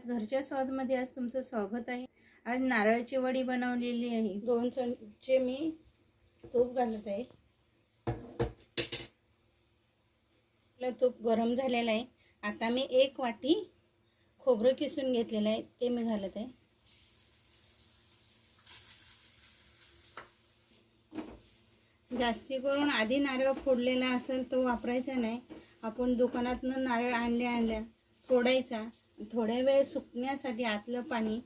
आज घरच्या स्वादमध्ये आज तुमचं स्वागत आहे. आज नारळची वडी बनवलेली आहे. दोन चमचे मी तूप घालत आहे. आपलं तूप गरम झालेलं आहे. आता मी एक वाटी खोबरं किसून घेतलेलं आहे. ते मी घालत आहे. जास्ती करून आधी नारळ फोडलेला असेल तो वापरायचा नाही. आपण दुकानातनं नारळ आणल्या आणल्या फोडायचा. थोड्या वेळ सुकण्यासाठी आतलं पाणी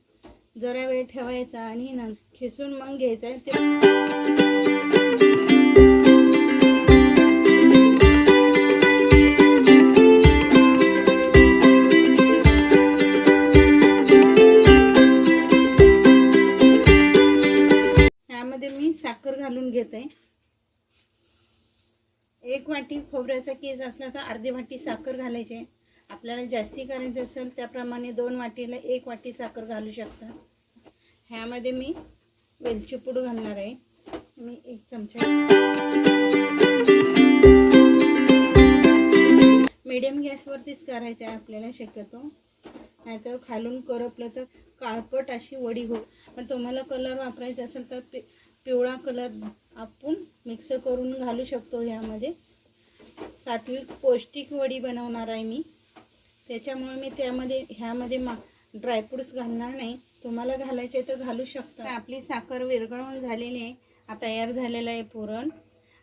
जरा वेळ ठेवायचा आणि न खिसून मग घ्यायचं ते त्यामध्ये मी साखर घालून घेत. आहे एक वाटी खोबऱ्याचा केस असला तर अर्धी वाटी साखर घालायची. आहे आपल्याला जास्ती करायचं असेल त्याप्रमाणे दोन वाटीला एक वाटी साखर घालू शकता. ह्यामध्ये मी वेलची पूड घालणार आहे. मी एक चमचा मीडियम गॅसवरतीच करायचं आहे आपल्याला शक्यतो. नाहीतर खालून करपलं तर काळपट अशी वडी हो पण तुम्हाला कलर वापरायचा असेल तर पि पिवळा कलर आपण मिक्स करून घालू शकतो ह्यामध्ये. सात्विक पौष्टिक वडी बनवणार आहे मी. त्याच्यामुळे मी त्यामध्ये ह्यामध्ये मा ड्रायफ्रूट्स घालणार नाही. तुम्हाला घालायचे तर घालू शकता. आपली साखर विरघळून झालेली आहे. तयार झालेलं आहे पुरण.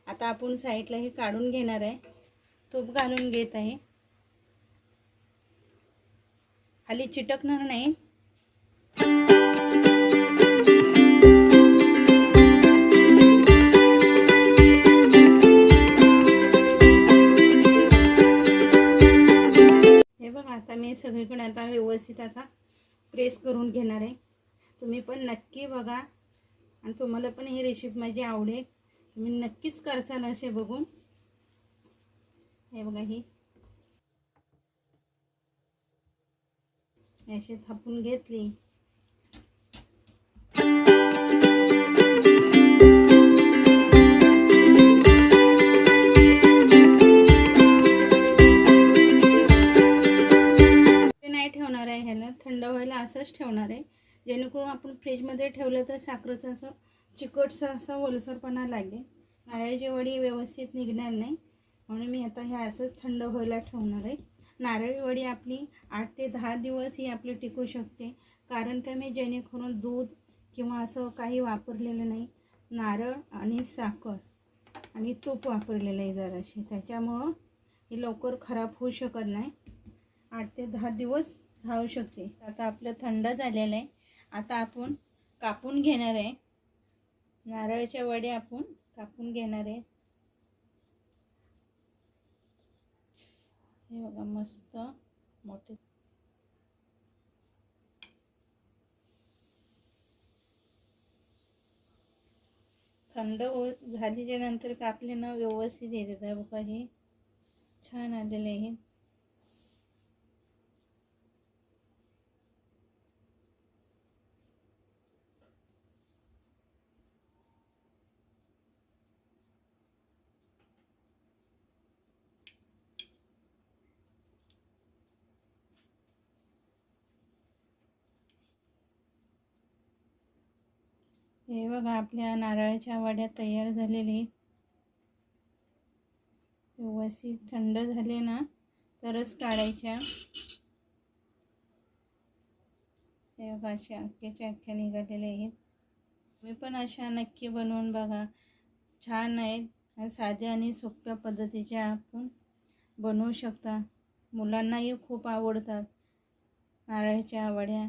आता आपण साईडला हे काढून घेणार आहे. तूप घालून घेत आहे. खाली चिटकणार नाही. आता मी सगळीकडे आता व्यवस्थित असा प्रेस करून घेणार आहे. तुम्ही पण नक्की बघा. आणि तुम्हाला पण ही रेसिपी माझी आवडेल. तुम्ही नक्कीच करचाल असे बघून. हे बघा ही. अशी थापून घेतली. असंच ठेवणार आहे. जेणेकरून आपण फ्रीजमध्ये ठेवलं तर साखरेचं असं चिकटचं असं ओलसरपणा लागेल. नारळाची वडी व्यवस्थित निघणार नाही. म्हणून मी आता हे असंच थंड व्हायला ठेवणार आहे. नारळी वडी आपली आठ ते दहा दिवस ही आपली टिकू शकते. कारण का मी जेणेकरून दूध किंवा असं काही वापरलेलं नाही. नारळ आणि साखर आणि तूप वापरलेलं आहे जराशी. त्याच्यामुळं ही लवकर खराब होऊ शकत नाही. आठ ते दहा दिवस राहू शकते. आता आपलं थंड झालेलं आहे. आता आपण कापून घेणार आहे. नारळाच्या वडे आपण कापून घेणार आहे. हे बघा मस्त मोठे. थंड हो झाल्याच्यानंतर कापले ना व्यवस्थित येते. बघा हे छान आलेले आहे. हे बघा आपल्या नारळाच्या वड्या तयार झालेल्या आहेत. व्यवस्थित थंड झाले ना तरच काढायच्या. हे बघा अशा अख्ख्याच्या अख्ख्या निघालेल्या आहेत. तुम्ही पण अशा नक्की बनवून बघा. छान आहेत आणि साध्या आणि सोप्या पद्धतीच्या आपण बनवू शकता. मुलांनाही खूप आवडतात नारळाच्या वड्या.